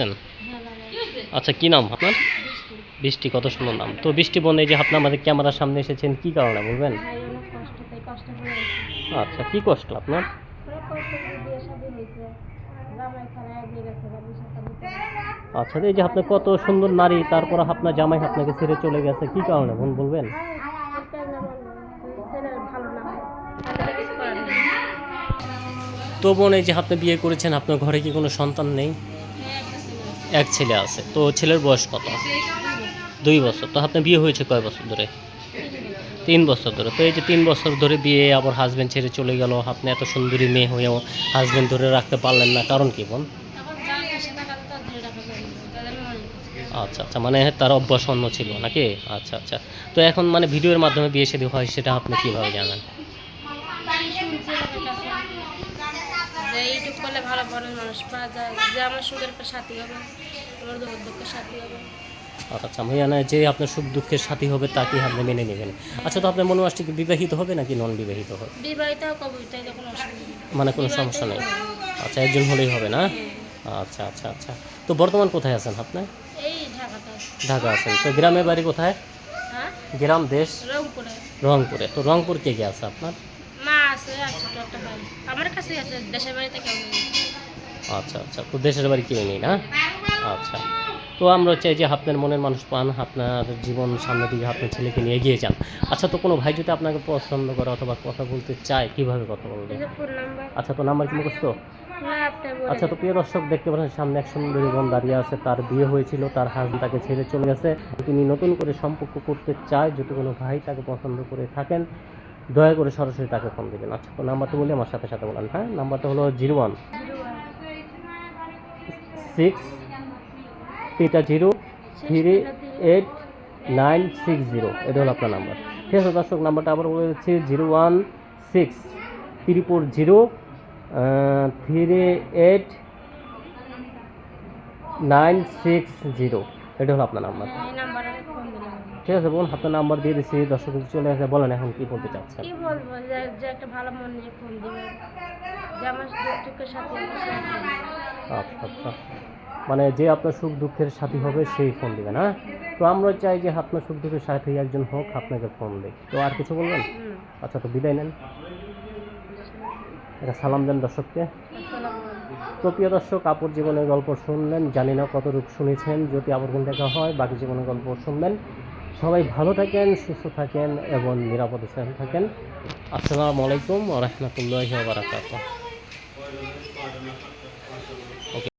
আছেন আচ্ছা কি নাম আপনার? বৃষ্টি, কত সুন্দর নাম। তো বৃষ্টি বোন এই যে আপনি আমাদের ক্যামেরার সামনে এসেছেন, কি কারণে বলবেন? আচ্ছা কি কষ্ট আপনার? আচ্ছা এই যে আপনি কত সুন্দর নারী, তারপর আপনার জামাই আপনাকে ছেড়ে চলে গেছে, কি কারণে বোন বলবেন? তো বোন এই যে আপনি বিয়ে করেছেন, আপনার ঘরে কি কোনো সন্তান নেই? এক ছেলে আছে। তো ছেলের বয়স কত? দুই বছর। তো আপনার বিয়ে হয়েছে কয় বছর ধরে? তিন বছর ধরে। তো এই যে তিন বছর ধরে বিয়ে, আবার হাজব্যান্ড ছেড়ে চলে গেল। আপনি এত সুন্দরী মেয়ে হয়েও হাজব্যান্ড ধরে রাখতে পারলেন না। কারণ কি বোন। আচ্ছা আচ্ছা। মানে তার অভ্যাস অন্য ছিল নাকি? আচ্ছা আচ্ছা। তো এখন মানে ভিডিওর মাধ্যমে বিয়ে শাদী হয়, সেটা আপনি কীভাবে জানেন? যে ইউটিউব করলে ভালো বড় মানুষ পাওয়া যায়। যে আমার সুখের সাথী হবে আমার দুঃখ দুঃখের সাথী হবে। আচ্ছা আমি জানি যে আপনার সুখ দুঃখের সাথী হবে তাকে আপনি মেনে নেবেন? আচ্ছা তো আপনার মনে আসছে কি বিবাহিত হবে নাকি নন বিবাহিত হবে বিবাহিত মানে কোনো সমস্যা নেই। আচ্ছা একজন হলেই হবে না? আচ্ছা আচ্ছা আচ্ছা। তো বর্তমান কোথায় আছেন আপনি? এই ঢাকাতে ঢাকা আছেন। তো গ্রামের বাড়ি কোথায়? হ্যাঁ? গ্রাম দেশ? রংপুরে। রংপুরে। তো রংপুর কে কে আছে আপনার? আছে আর ছোট একটা ভাই আমার কাছেই আছে দেশের বাড়িতে কেমন আচ্ছা আচ্ছা তো দেশের বাড়ি কেউ নেই না? আচ্ছা তো আমরা চাই যে আপনার মনের মানুষ পান আপনার জীবন সামনের দিকে আপনার ছেলেকে নিয়ে এগিয়ে যান। আচ্ছা তো কোনো ভাই যদি আপনাকে পছন্দ করে অথবা কথা বলতে চায় কীভাবে কথা বলবে? আচ্ছা তো নাম্বার কি মুখস্থ? আচ্ছা তো প্রিয় দর্শক দেখতে পাচ্ছেন সামনে এক সুন্দরী বোন দাঁড়িয়ে আছে তার বিয়ে হয়েছিল তার হাজবেন্ড তাকে ছেড়ে চলে গেছে। তিনি নতুন করে সম্পর্ক করতে চায় যদি কোনো ভাই তাকে পছন্দ করে থাকেন দয়া করে সরাসরি তাকে ফোন দেবেন। আচ্ছা নাম্বারটা বলে, আমার সাথে সাথে বলেন। হ্যাঁ নাম্বারটা হলো zero one zero one six তিনটা zero three eight nine six zero. এটা হলো আপনার নাম্বার। ঠিক আছে, দর্শক, নাম্বারটা আবার বলে দিচ্ছি, zero one six three four zero three eight nine six zero. এটা হলো আপনার নাম্বার। ঠিক আছে বোন আপনার নাম্বার দিয়ে দিচ্ছি দর্শক চলে আসে বলেন এখন কি বলতে চাচ্ছেন? কি বলব যে যে একটা ভালো মন নিয়ে ফোন দিবে। যে আমার দুঃখের সাথে। আচ্ছা আচ্ছা। মানে যে আপনার সুখ দুঃখের সাথী হবে সেই ফোন দিবেন হ্যাঁ? তো আমরা চাই যে আপনার সুখ দুঃখের সাথী একজন হোক আপনাকে ফোন দেয় তো আর কিছু বলবেন? আচ্ছা তো বিদায় নেন। একটা সালাম দেন দর্শককে। তো প্রিয় দর্শক আপুর জীবনের গল্প শুনলেন। জানি না কতটুকু শুনেছেন যদি কোন দেখা হয় বাকি জীবনের গল্প শুনবেন। সবাই ভালো থাকেন সুস্থ থাকেন এবং নিরাপদে থাকেন। আসসালামু আলাইকুম রহমতুল্লাহ ওকে।